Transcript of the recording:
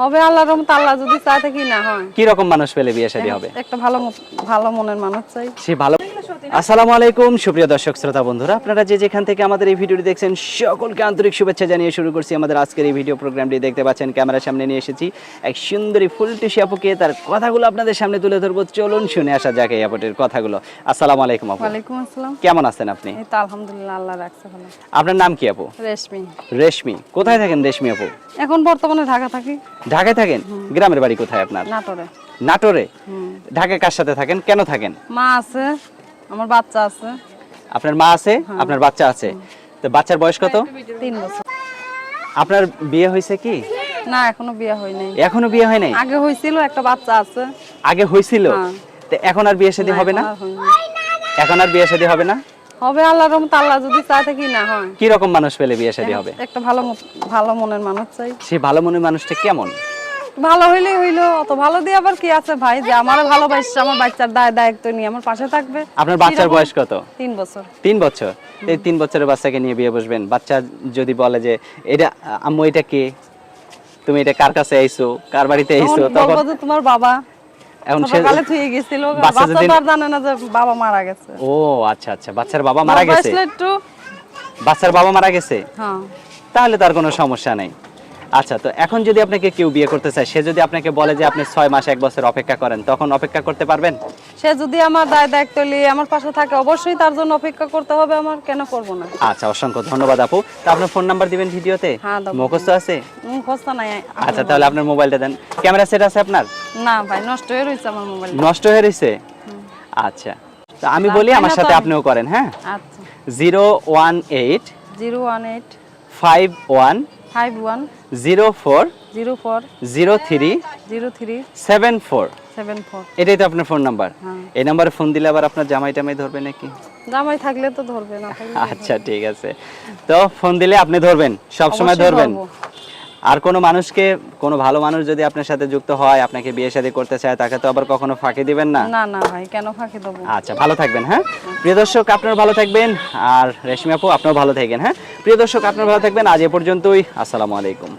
হবে আল্লাহর রহমতে আল্লাহ যদি চায় থাকি না হয়। কি রকম মানুষ পেলে বিয়ে শাদী হবে? একটা ভালো ভালো মনের মানুষ চাই। সে ভালো আসসালামু আলাইকুম সুপ্রিয় দর্শক শ্রোতা বন্ধুরা। আপনারা যে যেখান থেকে আমাদের এই ভিডিওটি দেখছেন সকলকে আন্তরিক শুভেচ্ছা জানিয়ে শুরু করছি আমাদের আজকের এই ভিডিও প্রোগ্রামটি। দেখতে পাচ্ছেন ক্যামেরার সামনে নিয়ে এসেছি এক সুন্দরী ফুলটুসি আপুকে। তার কথাগুলো আপনাদের সামনে তুলে ধরবো। চলুন শুনে আসা যাক এই আপুটির কথাগুলো। আসসালামু আলাইকুম আপু। ওয়ালাইকুম আসসালাম। কেমন আছেন আপনি? এই তো আলহামদুলিল্লাহ আল্লাহ রাখছে ভালো। আপনার নাম কি আপু? রেশমি। রেশমি। কোথায় থাকেন রেশমি আপু? এখন বর্তমানে ঢাকা থাকি। ঢাকায় থাকেন? গ্রামের বাড়ি কোথায় আপনার? নাটোরে। নাটোরে। ঢাকায় কার সাথে থাকেন? কেন থাকেন? মা আছে। আমার বাচ্চা আছে। আপনার মা আছে আপনার বাচ্চা আছে। তো বাচ্চার বয়স কত? তিন বছর। আপনার বিয়ে হয়েছে কি? না এখনও বিয়ে হয় নাই। এখনও বিয়ে হয় নাই? আগে হয়েছিল একটা বাচ্চা আছে। আগে হয়েছিল? হ্যাঁ। তো এখন আর বিয়ে শাদী হবে না? এখন আর হয়নি। এখন আর বিয়ে শাদী হবে না? হবে আল্লাহর রহমত আল্লাহ যদি চায় থাকি না হয়। কি রকম মানুষ পেলে বিয়ে শাদী হবে? একটা ভালো ভালো মনের মানুষ চাই। সেই ভালো মনের মানুষটা কেমন? ভালো হইলেই হইল অত ভালো দিয়ে আবার কি আছে ভাই? যে আমার ভালোবাসছে আমার বাচ্চার দায় দায়িত্ব নিয়ে আমার পাশে থাকবে। আপনার বাচ্চার বয়স কত? তিন বছর। তিন বছর? এই তিন বছরের বাচ্চাকে নিয়ে বিয়ে বসবেন। বাচ্চা যদি বলে যে এটা আম্মু এটা কে? তুমি এটা কার কাছে আইছো? কার বাড়িতে আইছো? তখন তোমার বাবা। এখন সে সকালে থুয়ে গেছিল। বাচ্চা তো আর জানে না যে বাবা মারা গেছে। ও আচ্ছা আচ্ছা। বাচ্চার বাবা মারা গেছে? বাচ্চার বাবা মারা গেছে? হ্যাঁ। তাহলে তার কোনো সমস্যা নেই। আচ্ছা তো এখন যদি আপনাকে কেউ বিয়ে করতে চায় সে যদি আপনাকে বলে যে আপনি ছয় মাস এক বছর অপেক্ষা করেন তখন অপেক্ষা করতে পারবেন? সে যদি আমার দায় দায়িত্ব নিয়ে আমার পাশে থাকে অবশ্যই তার জন্য অপেক্ষা করতে হবে আমার কেন করব না? আচ্ছা অসংখ্য ধন্যবাদ আপু। তা আপনার ফোন নাম্বার দিবেন ভিডিওতে? হ্যাঁ, দেবো। মুখস্থ আছে? মুখস্থ নাই। আচ্ছা তাহলে আপনার মোবাইলটা দেন। ক্যামেরা সেট আছে আপনার? না ভাই নষ্ট হয়ে রয়েছে আমার মোবাইল নষ্ট হয়ে রয়েছে আচ্ছা তো আমি বলি আমার সাথে আপনিও করেন হ্যাঁ? আচ্ছা। Zero one eight zero one eight five one five one zero four zero four zero three zero three seven four seven four এটাই তো আপনার ফোন নাম্বার হ্যাঁ। এই নাম্বারে ফোন দিলে আবার আপনার জামাই টামাই ধরবে নাকি? জামাই থাকলে তো ধরবে না আচ্ছা ঠিক আছে। তো ফোন দিলে আপনি ধরবেন সব সময় ধরবেন। ধরবো। আর কোনো মানুষকে কোনো ভালো মানুষ যদি আপনার সাথে যুক্ত হয় আপনাকে বিয়ে শাদী করতে চায় তাকে তো আবার কখনো ফাঁকি দিবেন না? না না ভাই কেন ফাঁকি দেবো? আচ্ছা ভালো থাকবেন হ্যাঁ? প্রিয় দর্শক আপনারা ভালো থাকবেন। আর রেশমি আপু আপনিও ভালো থাকবেন হ্যাঁ? প্রিয় দর্শক আপনারা ভালো থাকবেন। আজ এ পর্যন্তই। আসসালামু আলাইকুম।